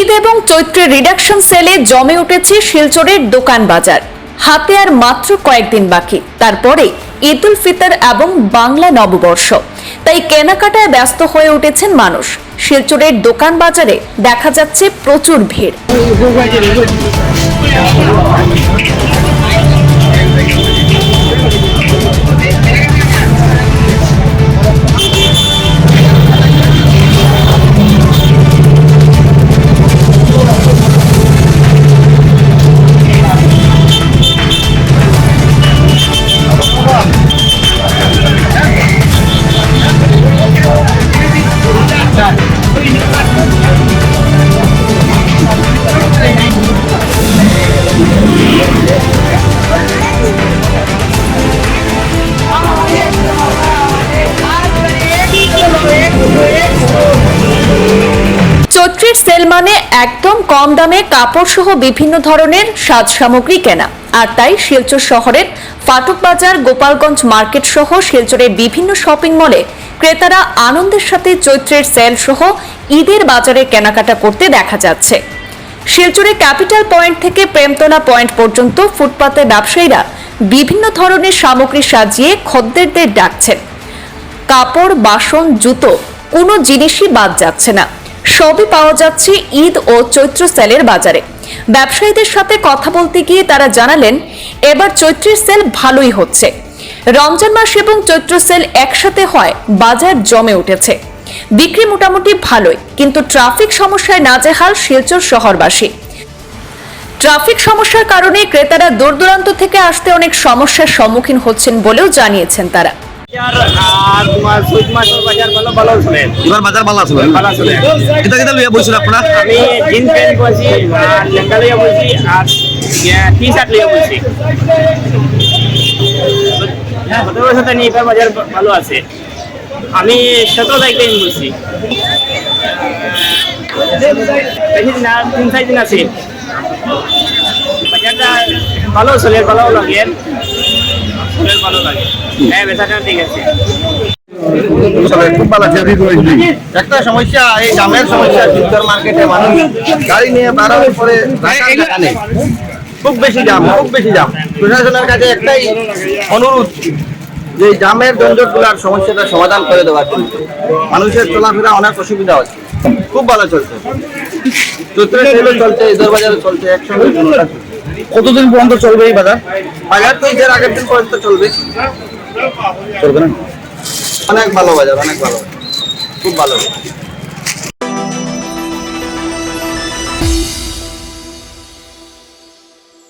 ঈদ এবং চৈত্রের রিডাকশন সেলে জমে উঠেছে শিলচরের দোকান বাজার। হাতে আর মাত্র কয়েকদিন বাকি। তারপরে ঈদুল ফিতর এবং বাংলা নববর্ষ। তাই কেনাকাটায় ব্যস্ত হয়ে উঠেছেন মানুষ। শিলচরের দোকান বাজারে দেখা যাচ্ছে প্রচুর ভিড়। চৈত্রের সেল মানে একদম কম দামে কাপড় সহ বিভিন্ন ধরনের সাজ সামগ্রী কেনা। আর তাই শিলচর শহরের ফাটক বাজার, গোপালগঞ্জ মার্কেট সহ শিলচরের বিভিন্ন শপিং মলে ক্রেতারা আনন্দের সাথে চৈত্রের সেল সহ ঈদের বাজারে কেনাকাটা করতে দেখা যাচ্ছে। শিলচরে ক্যাপিটাল পয়েন্ট থেকে প্রেমতলা পয়েন্ট পর্যন্ত ফুটপাতে ব্যবসায়ীরা বিভিন্ন ধরনের সামগ্রী সাজিয়ে খদ্দেরদের ডাকছেন। কাপড়, বাসন, জুতো, কোনো জিনিসই বাদ যাচ্ছে না। সবই পাওয়া যাচ্ছে ঈদ ও চৈত্র সেলের বাজারে। ব্যবসায়ীদের সাথে কথা বলতে গিয়ে তারা জানালেন, এবার চৈত্রের সেল ভালোই হচ্ছে। রমজান মাস এবং চৈত্র সেল একসাথে হয়, বাজার জমে উঠেছে। বিক্রি মোটামুটি ভালোই, কিন্তু ট্রাফিক সমস্যায় নাজেহাল শিলচর শহরবাসী। ট্রাফিক সমস্যার কারণে ক্রেতারা দূর দূরান্ত থেকে আসতে অনেক সমস্যার সম্মুখীন হচ্ছেন বলেও জানিয়েছেন তারা। এবার বাজার ভালো আছে ভালো চলে। লইয়া বলছিল আপনারা? আমি জিন্স প্যান্ট বলছি আর লেহেঙ্গা লইয়া বলছি আর টি শার্ট লইয়া বলছি গত বছর তো এবার বাজার ভালো আছে। আমি সতেরো তারিখ দিন বলছি তিন চার দিন আছে? বাজারটা ভালো চলে ভালো লাগে। চলে ভালো লাগে। হ্যাঁ বেচাটা ঠিক আছে। খুব ভালো আছে একটা সমস্যা এই জামের সমস্যা মার্কেটে মানুষ গাড়ি নিয়ে বাড়ানোর পরে নেই। খুব বেশি জাম খুব বেশি জাম প্রশাসনের কাছে একটাই অনুরোধ যে জামের জঞ্জটগুলার সমস্যাটা সমাধান করে দেওয়ার জন্য। মানুষের চলাফেরা অনেক অসুবিধা হচ্ছে খুব ভালো চলছে। চৈত্র চলছে ঈদের বাজারে চলছে একসঙ্গে। কতদিন পর্যন্ত চলবে এই বাজার? বাজার তো ঈদের আগের দিন পর্যন্ত চলবে। চলবে না? অনেক ভালো বাজার অনেক ভালো। খুব ভালো।